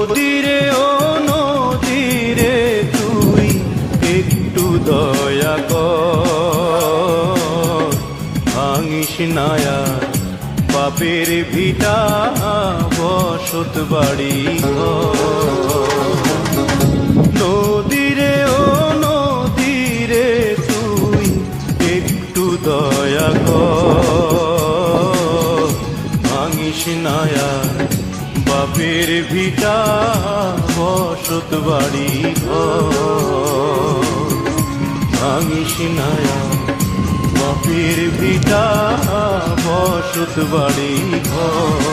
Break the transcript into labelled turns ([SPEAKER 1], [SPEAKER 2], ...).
[SPEAKER 1] নদীরে, ও নদীরে তুই একটু দয়া কর। ভাঙিস নায়া বাপের ভিটা, বসত বাড়ি নদীরে, ও নদীরে তুই একটু দয়া কর। ভাঙিস নায়া বাপের ভিটা বসত বাড়ি ভাঙিস নায়া বাপের ভিটা বসত বাড়ি ঘর।